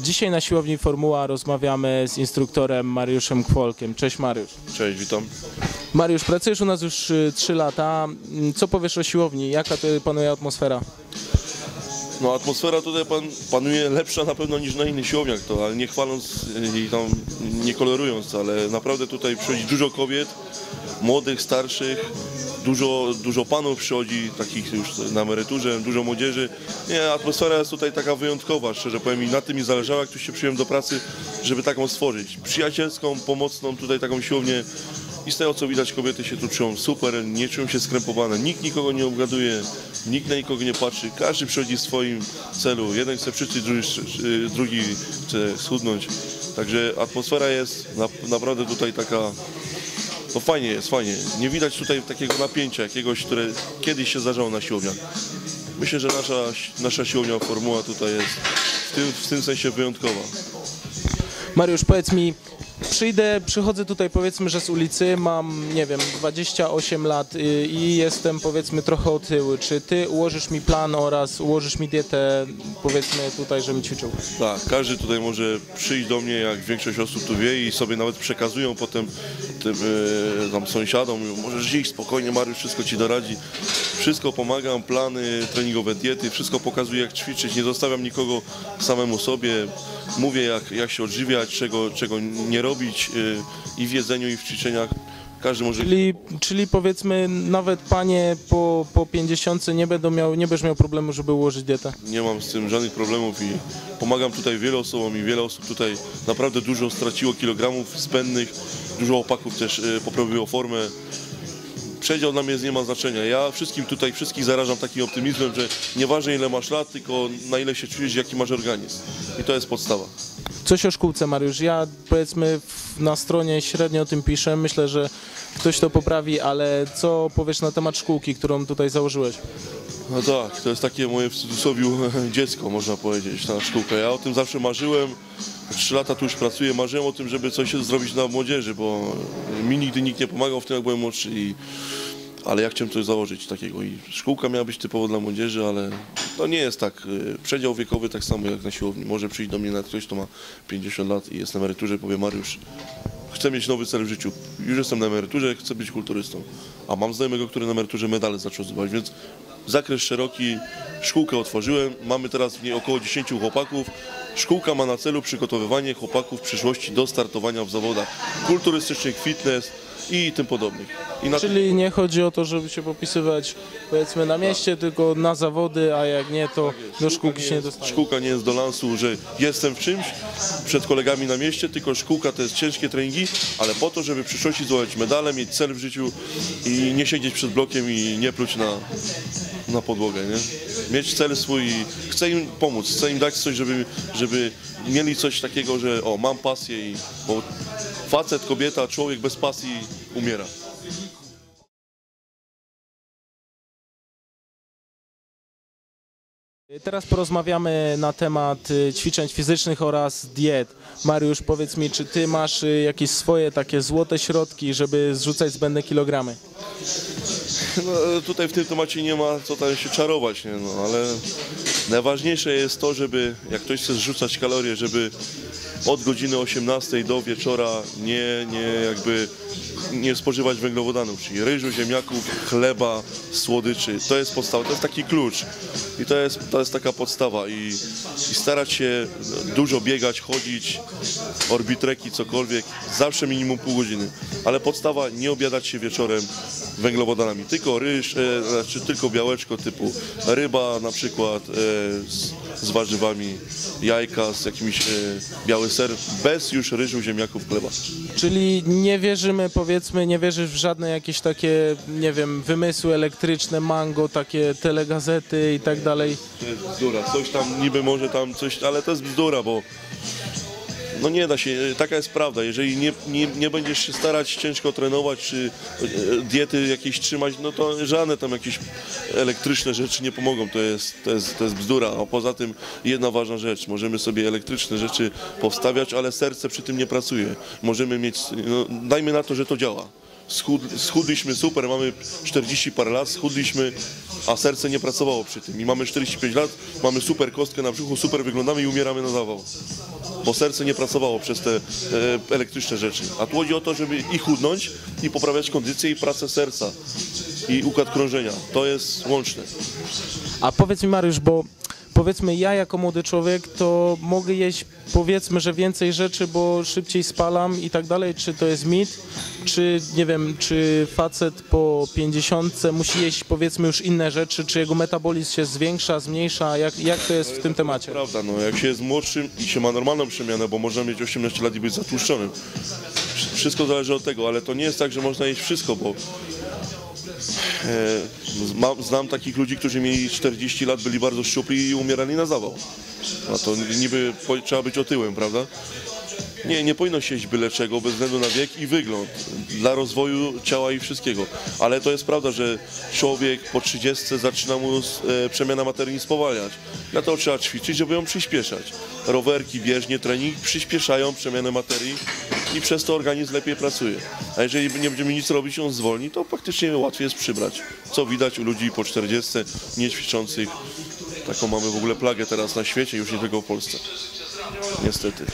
Dzisiaj na siłowni Formuła rozmawiamy z instruktorem Mariuszem Kwolkiem. Cześć Mariusz. Cześć, witam. Mariusz, pracujesz u nas już 3 lata. Mm, Co powiesz o siłowni? Jaka panuje atmosfera? No atmosfera tutaj pan, panuje lepsza na pewno niż na innych siłowniach, to, ale nie chwaląc y, i tam nie kolorując, ale naprawdę tutaj przychodzi dużo kobiet, młodych, starszych, dużo, dużo panów przychodzi, takich już na emeryturze, dużo młodzieży. Nie, atmosfera jest tutaj taka wyjątkowa, szczerze powiem i na tym mi zależało, jak tu się przyjąłem do pracy, żeby taką stworzyć. Przyjacielską, pomocną tutaj taką siłownię i z tego co widać kobiety się tu czują super, nie czują się skrępowane, nikt nikogo nie obgaduje, nikt na nikogo nie patrzy, każdy przychodzi w swoim celu, jeden chce przyczyć, drugi, drugi chce schudnąć, także atmosfera jest na, naprawdę tutaj taka, no fajnie jest, fajnie, nie widać tutaj takiego napięcia jakiegoś, które kiedyś się zdarzało na siłowniach. Myślę, że nasza, nasza siłownia Formuła tutaj jest w tym, w tym sensie wyjątkowa. Mariusz, powiedz mi, przyjdę, przychodzę tutaj powiedzmy, że z ulicy, mam, nie wiem, 28 lat i jestem powiedzmy trochę otyły. Czy ty ułożysz mi plan oraz ułożysz mi dietę, powiedzmy tutaj, żebym ćwiczył? Tak, każdy tutaj może przyjść do mnie, jak większość osób tu wie i sobie nawet przekazują potem tym e, tam sąsiadom, możesz iść spokojnie, Mariusz wszystko ci doradzi. Wszystko pomagam, plany treningowe, diety, wszystko pokazuję jak ćwiczyć, nie zostawiam nikogo samemu sobie. Mówię jak, jak się odżywiać, czego, czego nie robić e, i w jedzeniu i w ćwiczeniach. Każdy może... Czyli, czyli powiedzmy nawet panie po, po 50 nie będą miał, nie będziesz miał problemu, żeby ułożyć dietę. Nie mam z tym żadnych problemów i pomagam tutaj wielu osobom i wiele osób tutaj naprawdę dużo straciło kilogramów spędnych, dużo opaków też e, poprawiło formę. Przedział dla mnie nie ma znaczenia. Ja wszystkim tutaj, wszystkich zarażam takim optymizmem, że nieważne ile masz lat, tylko na ile się czujesz, jaki masz organizm. I to jest podstawa. Coś o szkółce, Mariusz. Ja powiedzmy na stronie średnio o tym piszę. Myślę, że ktoś to poprawi, ale co powiesz na temat szkółki, którą tutaj założyłeś? No tak, to jest takie moje w cudzysłowie dziecko, można powiedzieć, ta szkółka. Ja o tym zawsze marzyłem. Trzy lata tu już pracuję, marzyłem o tym, żeby coś zrobić dla młodzieży, bo mi nigdy nikt nie pomagał w tym, jak byłem młodszy. I, ale ja chciałem coś założyć takiego i szkółka miała być typowo dla młodzieży, ale to nie jest tak. Y, Przedział wiekowy tak samo jak na siłowni. Może przyjść do mnie nawet ktoś, kto ma 50 lat i jest na emeryturze powie Mariusz, chcę mieć nowy cel w życiu. Już jestem na emeryturze, chcę być kulturystą. A mam znajomego, który na emeryturze medale zaczął zdobywać, więc zakres szeroki. Szkółkę otworzyłem, mamy teraz w niej około 10 chłopaków. Szkółka ma na celu przygotowywanie chłopaków w przyszłości do startowania w zawodach kulturystycznych, fitness i tym podobnych. I na Czyli nie chodzi o to, żeby się popisywać powiedzmy na mieście, tylko na zawody, a jak nie, to do szkółki się nie dostanie. Szkółka nie jest do lansu, że jestem w czymś przed kolegami na mieście, tylko szkółka to jest ciężkie treningi, ale po to, żeby w przyszłości zdobyć medale, mieć cel w życiu i nie siedzieć przed blokiem i nie pluć na, na podłogę, nie? Mieć cel swój, i chcę im pomóc, chcę im dać coś, żeby, żeby mieli coś takiego, że o, mam pasję i bo facet, kobieta, człowiek bez pasji umiera. Teraz porozmawiamy na temat y, ćwiczeń fizycznych oraz diet. Mariusz, powiedz mi, czy ty masz y, jakieś swoje takie złote środki, żeby zrzucać zbędne kilogramy? No, tutaj w tym temacie nie ma co tam się czarować, nie? No, ale najważniejsze jest to, żeby jak ktoś chce zrzucać kalorie, żeby od godziny 18 do wieczora nie, nie jakby nie spożywać węglowodanów, czyli ryżu, ziemniaków, chleba, słodyczy. To jest podstawa, to jest taki klucz. I to jest, to jest taka podstawa. I, I starać się dużo biegać, chodzić, orbitreki, cokolwiek, zawsze minimum pół godziny. Ale podstawa, nie obiadać się wieczorem węglowodanami, tylko ryż, e, znaczy tylko białeczko typu ryba na przykład e, z, z warzywami, jajka z jakimś e, biały ser, bez już ryżu, ziemniaków, chleba. Czyli nie wierzymy, powiedzmy, nie wierzysz w żadne jakieś takie, nie wiem, wymysły elektryczne, mango, takie telegazety i tak dalej. To jest bzdura. Coś tam niby może tam coś, ale to jest bzdura, bo no nie da się, taka jest prawda. Jeżeli nie, nie, nie będziesz się starać ciężko trenować, czy e, diety jakieś trzymać, no to żadne tam jakieś elektryczne rzeczy nie pomogą. To jest, to jest, to jest bzdura. A poza tym jedna ważna rzecz. Możemy sobie elektryczne rzeczy powstawiać, ale serce przy tym nie pracuje. Możemy mieć, no, dajmy na to, że to działa. schud, schudliśmy super, mamy 40 parę lat, schudliśmy, a serce nie pracowało przy tym. I mamy 45 lat, mamy super kostkę na brzuchu, super wyglądamy i umieramy na zawał. Bo serce nie pracowało przez te e, elektryczne rzeczy. A tu chodzi o to, żeby i chudnąć, i poprawiać kondycję, i pracę serca, i układ krążenia. To jest łączne. A powiedz mi Mariusz, bo powiedzmy ja jako młody człowiek to mogę jeść powiedzmy, że więcej rzeczy, bo szybciej spalam i tak dalej, czy to jest mit? Czy nie wiem, czy facet po 50 musi jeść powiedzmy już inne rzeczy, czy jego metabolizm się zwiększa, zmniejsza, jak, jak to jest w tym temacie? Prawda, no jak się jest młodszym i się ma normalną przemianę, bo można mieć 18 lat i być zatłuszczonym. Wsz- Wszystko zależy od tego, ale to nie jest tak, że można jeść wszystko, bo znam takich ludzi, którzy mieli 40 lat, byli bardzo szczupli i umierali na zawał. A to niby trzeba być otyłym, prawda? Nie, nie powinno się jeść byle czego bez względu na wiek i wygląd dla rozwoju ciała i wszystkiego. Ale to jest prawda, że człowiek po 30 zaczyna mu e, przemiana materii spowalniać. Dlatego trzeba ćwiczyć, żeby ją przyspieszać. Rowerki, bieżnie, trening przyspieszają przemianę materii i przez to organizm lepiej pracuje. A jeżeli nie będziemy nic robić, on zwolni, to faktycznie łatwiej jest przybrać. Co widać u ludzi po 40 niećwiczących. Taką mamy w ogóle plagę teraz na świecie, już nie tylko w Polsce. Niestety.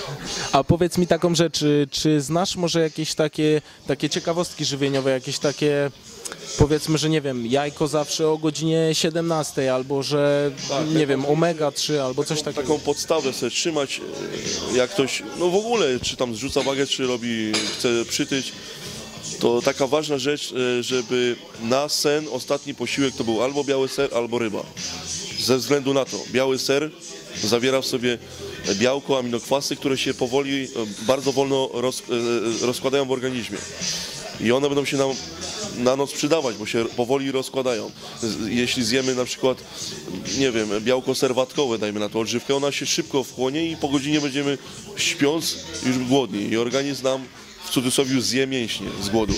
A powiedz mi taką rzecz, czy, czy znasz może jakieś takie, takie ciekawostki żywieniowe, jakieś takie powiedzmy, że nie wiem, jajko zawsze o godzinie 17 albo że nie wiem, omega 3 albo coś takiego. taką podstawę sobie trzymać, e, jak ktoś, no w ogóle, czy tam zrzuca wagę, czy robi, chce przytyć, to taka ważna rzecz, e, żeby na sen ostatni posiłek to był albo biały ser, albo ryba. Ze względu na to, biały ser zawiera w sobie białko, aminokwasy, które się powoli, e, bardzo wolno roz, rozkładają w organizmie. I one będą się nam na noc przydawać, bo się powoli rozkładają. Jeśli zjemy na przykład, nie wiem, białko serwatkowe, dajmy na to odżywkę, ona się szybko wchłonie i po godzinie będziemy śpiąc już głodni i organizm nam w cudzysłowie zje mięśnie z głodu.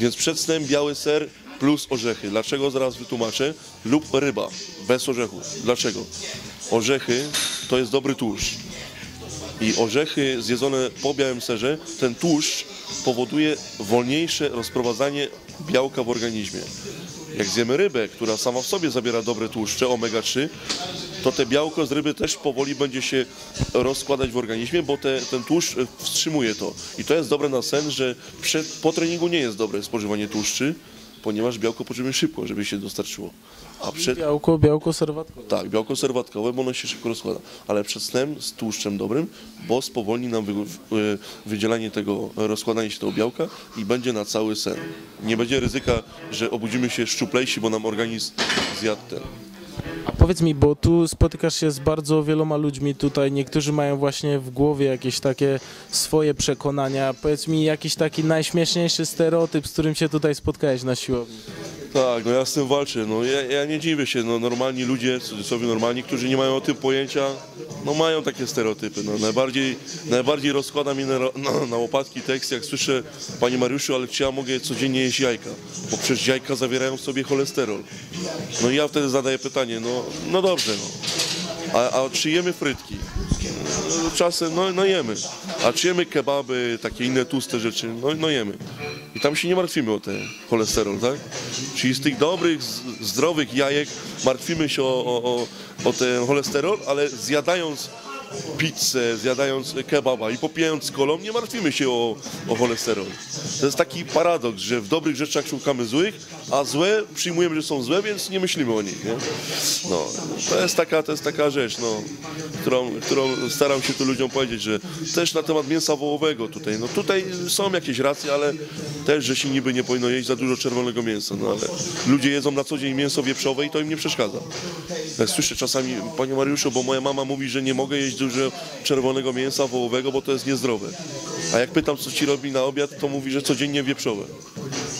Więc przed snem biały ser plus orzechy. Dlaczego? Zaraz wytłumaczę. Lub ryba bez orzechów. Dlaczego? Orzechy to jest dobry tłuszcz. I orzechy zjedzone po białym serze, ten tłuszcz powoduje wolniejsze rozprowadzanie białka w organizmie. Jak zjemy rybę, która sama w sobie zawiera dobre tłuszcze, omega-3, to te białko z ryby też powoli będzie się rozkładać w organizmie, bo te, ten tłuszcz e, wstrzymuje to. I to jest dobre na sen, że przed, po treningu nie jest dobre spożywanie tłuszczy, ponieważ białko potrzebujemy szybko, żeby się dostarczyło. A przed, Białko, białko serwatkowe. tak, białko serwatkowe, bo ono się szybko rozkłada. Ale przed snem z tłuszczem dobrym, bo spowolni nam wy, wy, wydzielanie tego, rozkładanie się tego białka i będzie na cały sen. Nie będzie ryzyka, że obudzimy się szczuplejsi, bo nam organizm zjadł ten. A powiedz mi, bo tu spotykasz się z bardzo wieloma ludźmi tutaj, niektórzy mają właśnie w głowie jakieś takie swoje przekonania. Powiedz mi jakiś taki najśmieszniejszy stereotyp, z którym się tutaj spotkałeś na siłowni. Tak, no ja z tym walczę. No ja, ja nie dziwię się, no normalni ludzie, cudzysłowie normalni, którzy nie mają o tym pojęcia, no mają takie stereotypy. No, najbardziej, najbardziej rozkłada mnie na, na, na łopatki tekst, jak słyszę, Panie Mariuszu, ale czy ja mogę codziennie jeść jajka? Bo przecież jajka zawierają w sobie cholesterol. No i ja wtedy zadaję pytanie, no, no dobrze, no. A, a czy jemy frytki? Czasem, no, no jemy. A czy jemy kebaby, takie inne tłuste rzeczy? No, no jemy. I tam się nie martwimy o ten cholesterol, tak? Czyli z tych dobrych, zdrowych jajek martwimy się o, o, o, o ten cholesterol, ale zjadając pizzę, zjadając kebaba i popijając kolą, nie martwimy się o, o cholesterol. To jest taki paradoks, że w dobrych rzeczach szukamy złych, a złe przyjmujemy, że są złe, więc nie myślimy o nich. Nie? No, to jest taka, to jest taka rzecz, no, którą, którą staram się tu ludziom powiedzieć, że też na temat mięsa wołowego tutaj, no tutaj są jakieś racje, ale też, że się niby nie powinno jeść za dużo czerwonego mięsa, no ale ludzie jedzą na co dzień mięso wieprzowe i to im nie przeszkadza. Ja słyszę czasami, panie Mariuszu, bo moja mama mówi, że nie mogę jeść dużo czerwonego mięsa wołowego, bo to jest niezdrowe. A jak pytam, co ci robi na obiad, to mówi, że codziennie wieprzowe.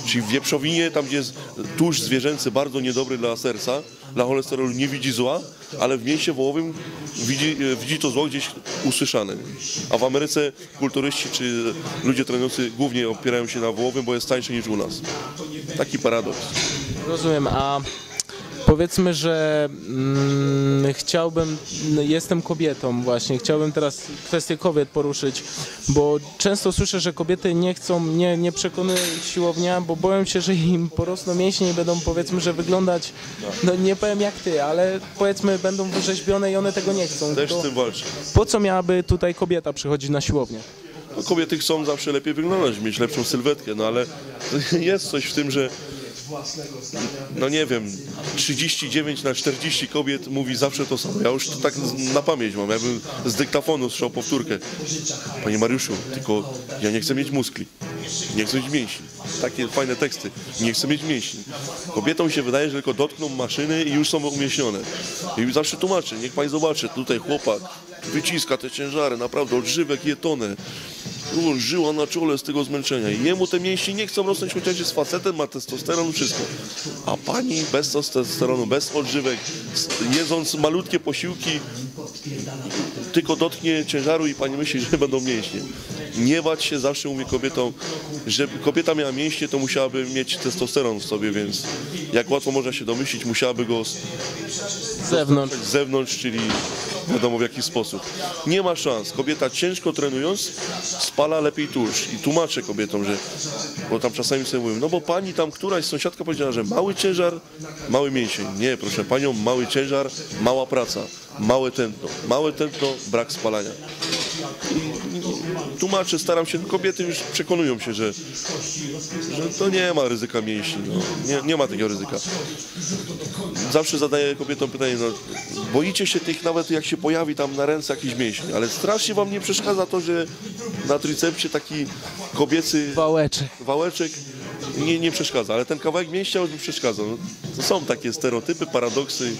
Czyli w wieprzowinie, tam gdzie jest tłuszcz zwierzęcy bardzo niedobry dla serca, dla cholesterolu nie widzi zła, ale w mięsie wołowym widzi, widzi to zło gdzieś usłyszane. A w Ameryce kulturyści czy ludzie trenujący głównie opierają się na wołowym, bo jest tańszy niż u nas. Taki paradoks. Rozumiem, a Powiedzmy, że mm, chciałbym, jestem kobietą właśnie, chciałbym teraz kwestię kobiet poruszyć, bo często słyszę, że kobiety nie chcą, nie, nie przekonuje ich siłownia, bo boją się, że im porosną mięśnie i będą powiedzmy, że wyglądać, no nie powiem jak ty, ale powiedzmy będą wyrzeźbione i one tego nie chcą. Też z tym walczę. po co miałaby tutaj kobieta przychodzić na siłownię? No, kobiety chcą zawsze lepiej wyglądać, mieć lepszą sylwetkę, no ale jest coś w tym, że no nie wiem, 39 na 40 kobiet mówi zawsze to samo. Ja już to tak na pamięć mam, ja bym z dyktafonu strzał powtórkę. Panie Mariuszu, tylko ja nie chcę mieć muskli, nie chcę mieć mięśni. Takie fajne teksty, nie chcę mieć mięśni. Kobietom się wydaje, że tylko dotkną maszyny i już są umieśnione. I zawsze tłumaczę, niech pani zobaczy, tutaj chłopak wyciska te ciężary, naprawdę odżywek je tonę. U, żyła na czole z tego zmęczenia. Jemu te mięśnie nie chcą rosnąć, chociaż jest facetem, ma testosteron, wszystko. A pani bez testosteronu, bez odżywek, jedząc malutkie posiłki, tylko dotknie ciężaru i pani myśli, że będą mięśnie. Nie bać się, zawsze mówię kobietom, żeby kobieta miała mięśnie, to musiałaby mieć testosteron w sobie, więc jak łatwo można się domyślić, musiałaby go z zewnątrz. z zewnątrz, czyli wiadomo w jaki sposób. Nie ma szans. Kobieta ciężko trenując spala lepiej tłuszcz. I tłumaczę kobietom, że, bo tam czasami sobie mówią, no bo pani tam któraś sąsiadka powiedziała, że mały ciężar, mały mięsień. Nie, proszę panią, mały ciężar, mała praca, małe tętno. Małe tętno, brak spalania. I tłumaczę, staram się, kobiety już przekonują się, że, że to nie ma ryzyka mięśni. No. Nie, nie ma takiego ryzyka zawsze zadaję kobietom pytanie, no, boicie się tych nawet jak się pojawi tam na ręce jakiś mięsień, ale strasznie wam nie przeszkadza to, że na tricepcie taki kobiecy Wałeczek. wałeczek nie, nie przeszkadza, ale ten kawałek mięśnia już mi przeszkadza. No, to są takie stereotypy, paradoksy.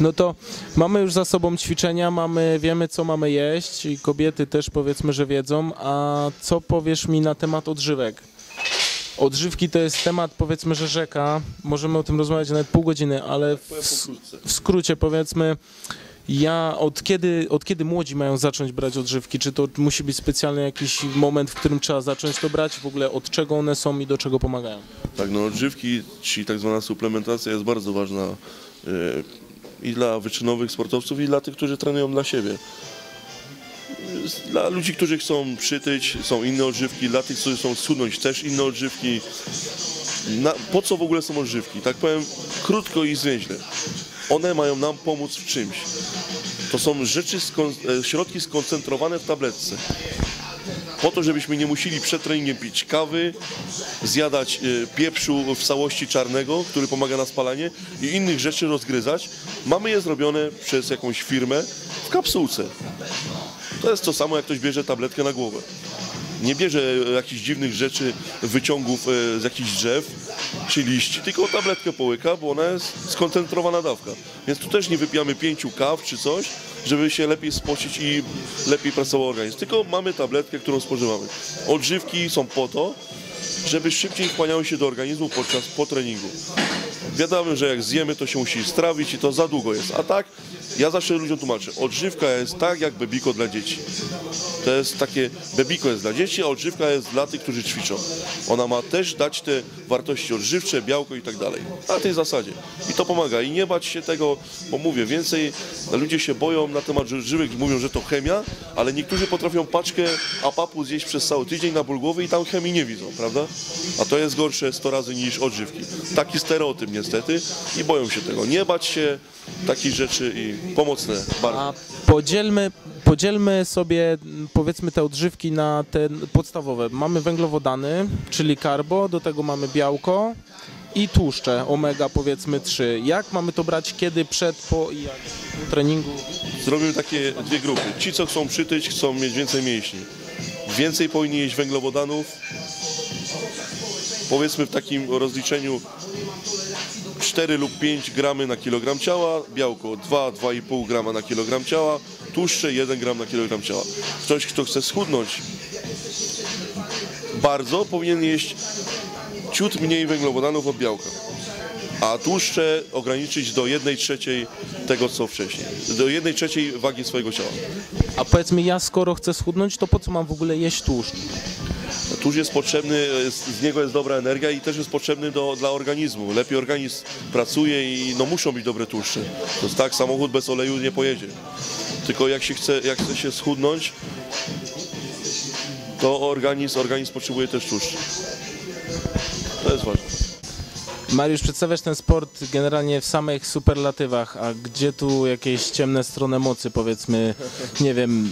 No to mamy już za sobą ćwiczenia, mamy, wiemy co mamy jeść i kobiety też powiedzmy, że wiedzą, a co powiesz mi na temat odżywek? Odżywki to jest temat powiedzmy, że rzeka, możemy o tym rozmawiać nawet pół godziny, ale w, w skrócie powiedzmy, ja od kiedy, od kiedy młodzi mają zacząć brać odżywki? Czy to musi być specjalny jakiś moment, w którym trzeba zacząć to brać? W ogóle od czego one są i do czego pomagają? Tak, no odżywki, czyli tak zwana suplementacja jest bardzo ważna e, i dla wyczynowych sportowców, i dla tych, którzy trenują dla siebie. Dla ludzi, którzy chcą przytyć, są inne odżywki, dla tych, którzy chcą schudnąć, też inne odżywki. Na, po co w ogóle są odżywki? Tak powiem krótko i zwięźle. One mają nam pomóc w czymś. To są rzeczy, e, środki skoncentrowane w tabletce po to, żebyśmy nie musieli przed treningiem pić kawy, zjadać e, pieprzu w całości czarnego, który pomaga na spalanie i innych rzeczy rozgryzać. Mamy je zrobione przez jakąś firmę w kapsułce. To jest to samo, jak ktoś bierze tabletkę na głowę. Nie bierze jakichś dziwnych rzeczy, wyciągów e, z jakichś drzew czy liści, tylko tabletkę połyka, bo ona jest skoncentrowana dawka. Więc tu też nie wypijamy pięciu kaw czy coś, żeby się lepiej spocić i lepiej pracował organizm. Tylko mamy tabletkę, którą spożywamy. Odżywki są po to, żeby szybciej wchłaniały się do organizmu podczas po treningu. Wiadomo, że jak zjemy, to się musi strawić i to za długo jest. A tak, ja zawsze ludziom tłumaczę, odżywka jest tak jak bebiko dla dzieci. To jest takie, bebiko jest dla dzieci, a odżywka jest dla tych, którzy ćwiczą. Ona ma też dać te wartości odżywcze, białko i tak dalej. Na tej zasadzie. I to pomaga. I nie bać się tego, bo mówię, więcej ludzie się boją na temat odżywek, mówią, że to chemia, ale niektórzy potrafią paczkę apapu zjeść przez cały tydzień na ból głowy i tam chemii nie widzą, prawda? A to jest gorsze 100 razy niż odżywki. Taki stereotyp niestety i boją się tego. Nie bać się takich rzeczy i pomocne. A podzielmy, podzielmy sobie powiedzmy te odżywki na te podstawowe. Mamy węglowodany, czyli karbo, do tego mamy białko i tłuszcze, omega powiedzmy 3. Jak mamy to brać, kiedy, przed, po i jak? Po treningu? Zrobimy takie dwie grupy. Ci, co chcą przytyć, chcą mieć więcej mięśni. Więcej powinni jeść węglowodanów. Powiedzmy w takim rozliczeniu 4 lub 5 gramy na kilogram ciała, białko 2-2,5 grama na kilogram ciała, tłuszcze 1 gram na kilogram ciała. Ktoś, kto chce schudnąć bardzo, powinien jeść ciut mniej węglowodanów od białka a tłuszcze ograniczyć do 1 trzeciej tego, co wcześniej. Do 1 trzeciej wagi swojego ciała. A powiedzmy ja skoro chcę schudnąć, to po co mam w ogóle jeść tłuszcz? Tłuszcz jest potrzebny, z niego jest dobra energia i też jest potrzebny do, dla organizmu. Lepiej organizm pracuje i no muszą być dobre tłuszcze. To jest tak, samochód bez oleju nie pojedzie. Tylko jak się chce, jak chce się schudnąć, to organizm, organizm potrzebuje też tłuszcz. To jest ważne. Mariusz, przedstawiasz ten sport generalnie w samych superlatywach, a gdzie tu jakieś ciemne strony mocy, powiedzmy, nie wiem,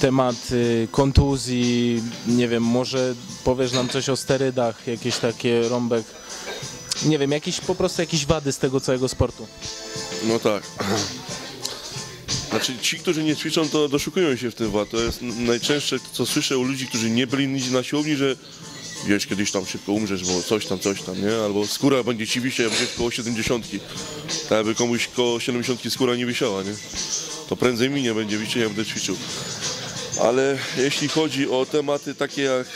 temat y, kontuzji, nie wiem, może powiesz nam coś o sterydach, jakieś takie rąbek, nie wiem, jakieś po prostu jakieś wady z tego całego sportu. No tak. Znaczy ci, którzy nie ćwiczą, to doszukują się w tym wad. To jest najczęstsze, co słyszę u ludzi, którzy nie byli nigdzie na siłowni, że wiesz, kiedyś tam szybko umrzesz, bo coś tam, coś tam, nie? Albo skóra będzie ci wisieć, jak będziesz koło 70. Tak jakby komuś koło 70 skóra nie wisiała, nie? To prędzej mi nie będzie wisieć, jak będę ćwiczył. Ale jeśli chodzi o tematy takie jak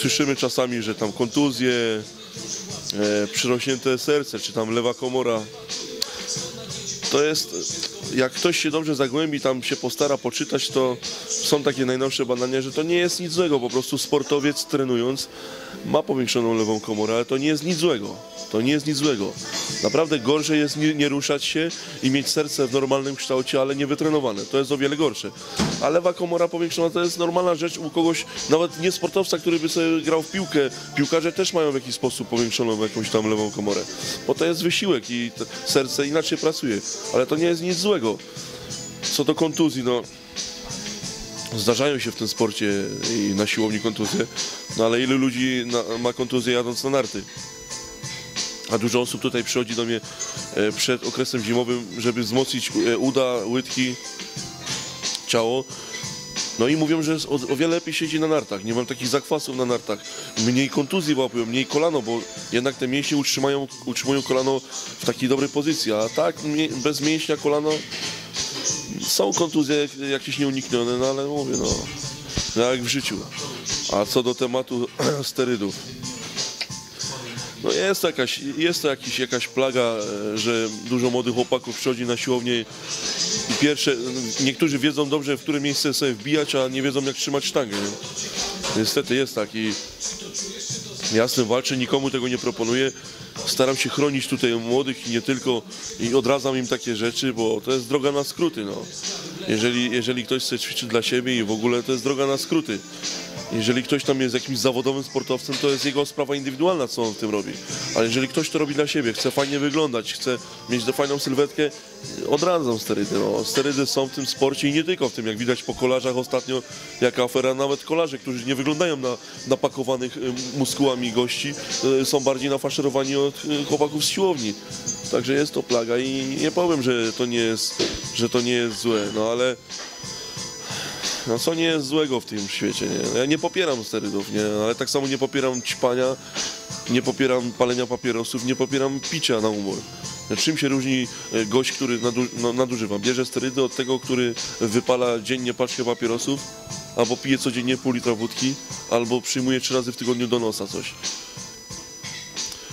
słyszymy czasami, że tam kontuzje, e, przyrośnięte serce, czy tam lewa komora, to jest, jak ktoś się dobrze zagłębi, tam się postara poczytać, to są takie najnowsze badania, że to nie jest nic złego, po prostu sportowiec trenując ma powiększoną lewą komorę, ale to nie jest nic złego, to nie jest nic złego. Naprawdę gorsze jest nie, nie ruszać się i mieć serce w normalnym kształcie, ale nie wytrenowane, to jest o wiele gorsze. A lewa komora powiększona to jest normalna rzecz u kogoś, nawet nie sportowca, który by sobie grał w piłkę, piłkarze też mają w jakiś sposób powiększoną jakąś tam lewą komorę, bo to jest wysiłek i serce inaczej pracuje, ale to nie jest nic złego. Co do kontuzji, no zdarzają się w tym sporcie i na siłowni kontuzje, no ale ilu ludzi na, ma kontuzję jadąc na narty? A dużo osób tutaj przychodzi do mnie e, przed okresem zimowym, żeby wzmocnić e, uda, łydki, ciało. No i mówią, że o, o wiele lepiej siedzi na nartach. Nie mam takich zakwasów na nartach. Mniej kontuzji łapują, mniej kolano, bo jednak te mięśnie utrzymają, utrzymują kolano w takiej dobrej pozycji. A tak, bez mięśnia kolano są kontuzje jak- jakieś nieuniknione, no ale mówię, no, no jak w życiu. A co do tematu sterydów. No jest to jakaś, jest to jakiś, jakaś plaga, e, że dużo młodych chłopaków przychodzi na siłownię pierwsze, niektórzy wiedzą dobrze, w które miejsce sobie wbijać, a nie wiedzą jak trzymać sztangę. Nie? Niestety jest tak i jasne walczę, nikomu tego nie proponuję. Staram się chronić tutaj młodych i nie tylko i odradzam im takie rzeczy, bo to jest droga na skróty. No. Jeżeli, jeżeli ktoś chce ćwiczyć dla siebie i w ogóle to jest droga na skróty. Jeżeli ktoś tam jest jakimś zawodowym sportowcem, to jest jego sprawa indywidualna, co on w tym robi. Ale jeżeli ktoś to robi dla siebie, chce fajnie wyglądać, chce mieć do fajną sylwetkę, odradzam sterydy. No. Sterydy są w tym sporcie i nie tylko w tym, jak widać po kolarzach ostatnio, jaka afera, nawet kolarze, którzy nie wyglądają na napakowanych muskułami gości, y, są bardziej nafaszerowani od y, chłopaków z siłowni. Także jest to plaga i nie powiem, że to nie jest, że to nie jest złe, no ale no co nie jest złego w tym świecie, nie? No Ja nie popieram sterydów, nie? Ale tak samo nie popieram ćpania, nie popieram palenia papierosów, nie popieram picia na umór. Czym się różni e, gość, który nadu, no, nadużywa? Bierze sterydy od tego, który wypala dziennie paczkę papierosów, albo pije codziennie pół litra wódki, albo przyjmuje trzy razy w tygodniu do nosa coś.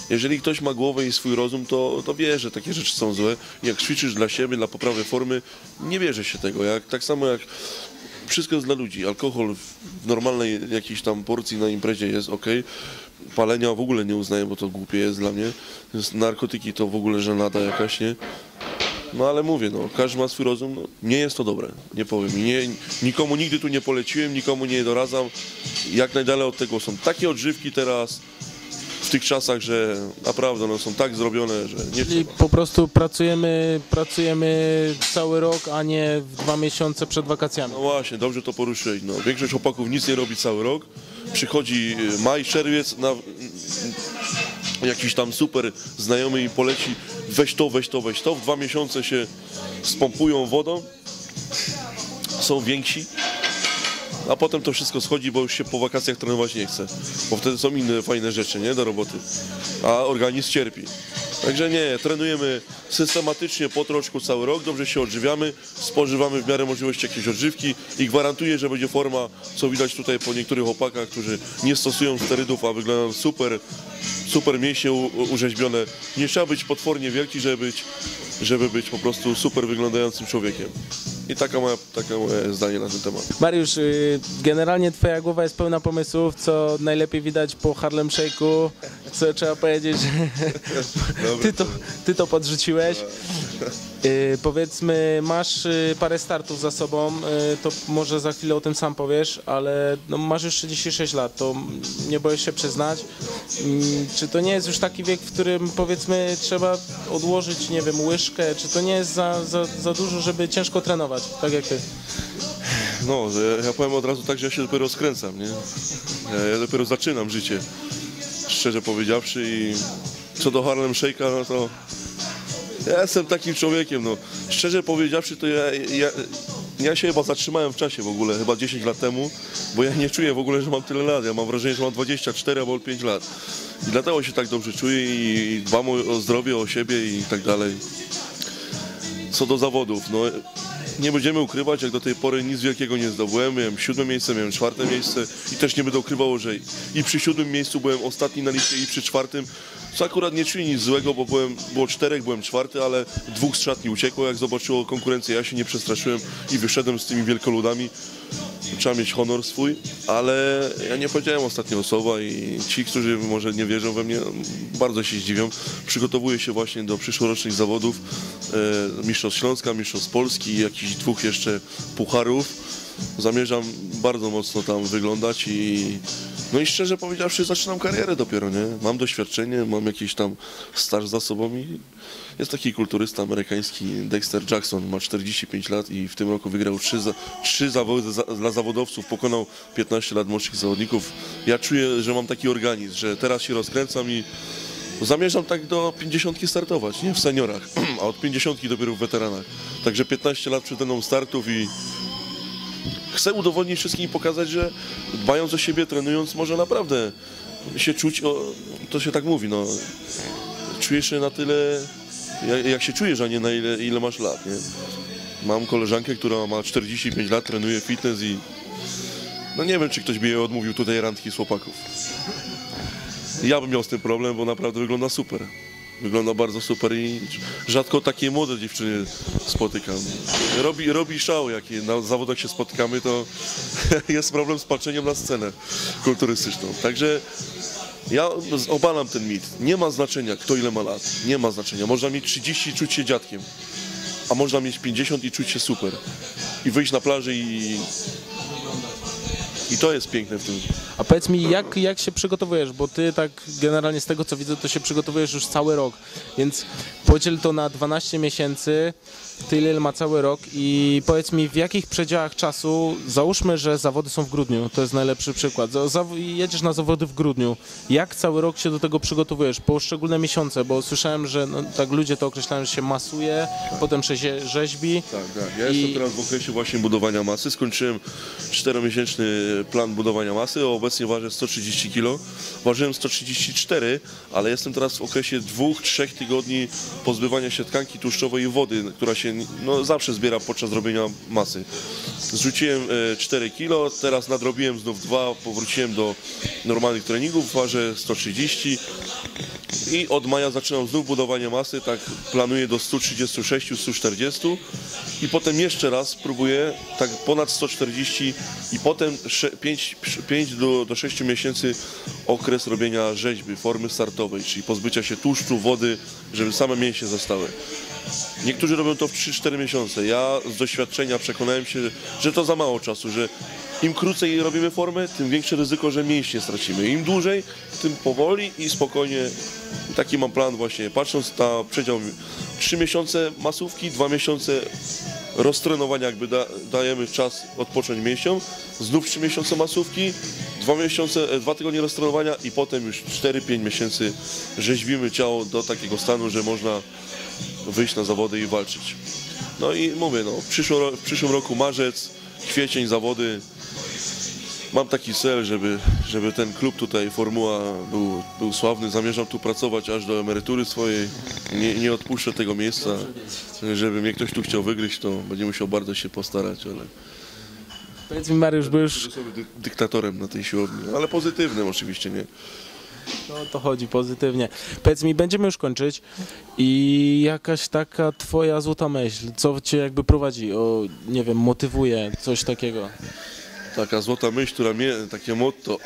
Jeżeli ktoś ma głowę i swój rozum, to, to wie, że takie rzeczy są złe. Jak ćwiczysz dla siebie, dla poprawy formy, nie bierze się tego. Jak, tak samo jak wszystko jest dla ludzi. Alkohol w normalnej jakiejś tam porcji na imprezie jest ok. Palenia w ogóle nie uznaję, bo to głupie jest dla mnie. Narkotyki to w ogóle żenada jakaś, nie? No ale mówię, no, każdy ma swój rozum, no, nie jest to dobre, nie powiem. Nie, nikomu nigdy tu nie poleciłem, nikomu nie doradzam. Jak najdalej od tego są takie odżywki teraz w tych czasach, że naprawdę no, są tak zrobione, że nie Czyli trzeba. po prostu pracujemy, pracujemy cały rok, a nie w dwa miesiące przed wakacjami. No właśnie, dobrze to poruszyłeś. No. Większość chłopaków nic nie robi cały rok. Przychodzi y, maj, czerwiec, na, jakiś tam super znajomy i poleci weź to, weź to, weź to. W dwa miesiące się spompują wodą, są więksi, a potem to wszystko schodzi, bo już się po wakacjach trenować nie chce. Bo wtedy są inne fajne rzeczy, nie, do roboty. A organizm cierpi. Także nie, trenujemy systematycznie po troszku cały rok, dobrze się odżywiamy, spożywamy w miarę możliwości jakieś odżywki i gwarantuję, że będzie forma, co widać tutaj po niektórych chłopakach, którzy nie stosują sterydów, a wyglądają super, super mięśnie urzeźbione. Nie trzeba być potwornie wielki, żeby być, żeby być po prostu super wyglądającym człowiekiem. I taka moja, taka moje zdanie na ten temat. Mariusz, y, generalnie twoja głowa jest pełna pomysłów, co najlepiej widać po Harlem Shake'u, co trzeba powiedzieć, ty to, ty to podrzuciłeś. Y, powiedzmy, masz y, parę startów za sobą, y, to może za chwilę o tym sam powiesz, ale no, masz już 36 lat, to nie boisz się przyznać. Mm, Czy to nie jest już taki wiek, w którym powiedzmy trzeba odłożyć, nie wiem, łyżkę, czy to nie jest za, za, za dużo, żeby ciężko trenować, tak jak ty? No, ja powiem od razu tak, że ja się dopiero rozkręcam, nie? Ja, ja dopiero zaczynam życie, szczerze powiedziawszy i co do Harlem Shake'a, no to ja jestem takim człowiekiem, no. Szczerze powiedziawszy, to ja, ja, ja się chyba zatrzymałem w czasie w ogóle, chyba 10 lat temu, bo ja nie czuję w ogóle, że mam tyle lat. Ja mam wrażenie, że mam 24 albo 5 lat. I dlatego się tak dobrze czuję i, dbam o, o zdrowie, o siebie i tak dalej. Co do zawodów, no nie będziemy ukrywać, jak do tej pory nic wielkiego nie zdobyłem. Miałem siódme miejsce, miałem czwarte miejsce i też nie będę ukrywał, że i przy siódmym miejscu byłem ostatni na liście i przy czwartym, co akurat nie czyni nic złego, bo byłem, było czterech, byłem czwarty, ale dwóch z szatni uciekło, jak zobaczyło konkurencję. Ja się nie przestraszyłem i wyszedłem z tymi wielkoludami. Trzeba mieć honor swój, ale ja nie powiedziałem ostatnia osoba i ci, którzy może nie wierzą we mnie, bardzo się zdziwią. Przygotowuję się właśnie do przyszłorocznych zawodów e, Mistrzostw Śląska, Mistrzostw Polski, jakichś dwóch jeszcze pucharów. Zamierzam bardzo mocno tam wyglądać i no i szczerze powiedziawszy zaczynam karierę dopiero, nie? Mam doświadczenie, mam jakiś tam staż za sobą i jest taki kulturysta amerykański Dexter Jackson, ma 45 lat i w tym roku wygrał trzy, za, trzy zawody za, dla zawodowców, pokonał 15 lat młodszych zawodników. Ja czuję, że mam taki organizm, że teraz się rozkręcam i zamierzam tak do 50 startować, nie w seniorach, a od 50 dopiero w weteranach. Także 15 lat przede mną startów i chcę udowodnić wszystkim i pokazać, że dbając o siebie, trenując, może naprawdę się czuć, o, to się tak mówi, no, czujesz się na tyle, jak, jak się czujesz, a nie na ile, ile masz lat, nie? Mam koleżankę, która ma 45 lat, trenuje fitness i no nie wiem, czy ktoś by jej odmówił tutaj randki z chłopaków. Ja bym miał z tym problem, bo naprawdę wygląda super. Wygląda bardzo super i rzadko takie młode dziewczyny spotykam. Robi, robi szał, jak na zawodach się spotykamy, to jest problem z patrzeniem na scenę kulturystyczną. Także ja obalam ten mit. Nie ma znaczenia, kto ile ma lat. Nie ma znaczenia. Można mieć 30 i czuć się dziadkiem, a można mieć 50 i czuć się super. I wyjść na plażę i... I to jest piękne w tym. A powiedz mi, jak, jak się przygotowujesz, bo ty tak generalnie z tego co widzę, to się przygotowujesz już cały rok, więc podziel to na 12 miesięcy, tyle ma cały rok i powiedz mi w jakich przedziałach czasu, załóżmy, że zawody są w grudniu, to jest najlepszy przykład, jedziesz na zawody w grudniu, jak cały rok się do tego przygotowujesz, poszczególne miesiące, bo słyszałem, że no, tak ludzie to określają, że się masuje, potem się rzeźbi, Tak, tak. Ja I- jestem teraz w okresie właśnie budowania masy. Skończyłem 4-miesięczny plan budowania masy. Obecnie ważę 130 kg. Ważyłem 134, ale jestem teraz w okresie 2-3 tygodni pozbywania się tkanki tłuszczowej i wody, która się no, zawsze zbiera podczas robienia masy. Zrzuciłem e, 4 kg, teraz nadrobiłem znów 2, powróciłem do normalnych treningów, ważę 130 i od maja zaczynam znów budowanie masy, tak planuję do 136-140 i potem jeszcze raz próbuję tak ponad 140 i potem 5, 5 do, do 6 miesięcy okres robienia rzeźby, formy startowej, czyli pozbycia się tłuszczu, wody, żeby same mięśnie zostały. Niektórzy robią to w 3-4 miesiące. Ja z doświadczenia przekonałem się, że to za mało czasu, że im krócej robimy formę, tym większe ryzyko, że mięśnie stracimy. Im dłużej, tym powoli i spokojnie. Taki mam plan właśnie, patrząc na przedział 3 miesiące masówki, 2 miesiące roztrenowania, jakby da, dajemy czas odpocząć mięsiom, znów 3 miesiące masówki, 2 miesiące, e, 2 tygodnie roztrenowania i potem już 4-5 miesięcy rzeźbimy ciało do takiego stanu, że można wyjść na zawody i walczyć. No i mówię, no, w, przyszło, ro- w przyszłym roku marzec, kwiecień, zawody. Mam taki cel, żeby, żeby ten klub tutaj, Formuła, był, był sławny. Zamierzam tu pracować aż do emerytury swojej. Nie, nie odpuszczę tego miejsca. Żeby mnie ktoś tu chciał wygryźć, to będzie musiał bardzo się postarać, ale powiedz mi Mariusz, bo już żeby dy, dyktatorem na tej siłowni. Ale pozytywnym oczywiście, nie? No to chodzi pozytywnie. Powiedz mi, będziemy już kończyć i jakaś taka twoja złota myśl, co cię jakby prowadzi, o nie wiem, motywuje, coś takiego. Taka złota myśl, która mnie, takie motto,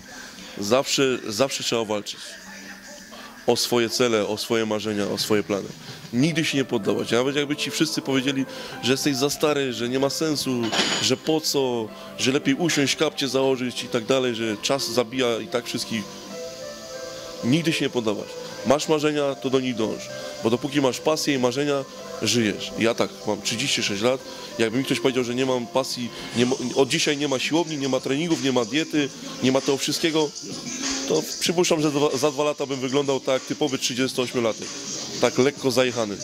zawsze, zawsze trzeba walczyć o swoje cele, o swoje marzenia, o swoje plany. Nigdy się nie poddawać. Nawet jakby ci wszyscy powiedzieli, że jesteś za stary, że nie ma sensu, że po co, że lepiej usiąść, kapcie założyć i tak dalej, że czas zabija i tak wszystkich. Nigdy się nie poddawać. Masz marzenia, to do nich dąż. Bo dopóki masz pasję i marzenia, żyjesz. Ja tak, mam 36 lat. Jakby mi ktoś powiedział, że nie mam pasji, nie ma, od dzisiaj nie ma siłowni, nie ma treningów, nie ma diety, nie ma tego wszystkiego, to przypuszczam, że za, za dwa lata bym wyglądał tak typowy 38-latek. Tak lekko zajechany.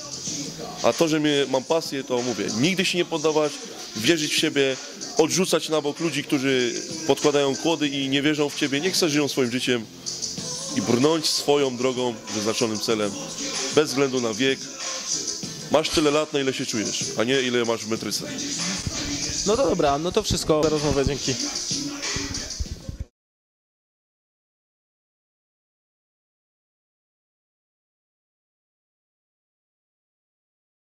A to, że mnie, mam pasję, to mówię, nigdy się nie poddawać, wierzyć w siebie, odrzucać na bok ludzi, którzy podkładają kłody i nie wierzą w ciebie, niech se żyją swoim życiem i brnąć swoją drogą, wyznaczonym celem, bez względu na wiek. Masz tyle lat, na ile się czujesz, a nie ile masz w metryce. No to dobra, no to wszystko za rozmowę, dzięki.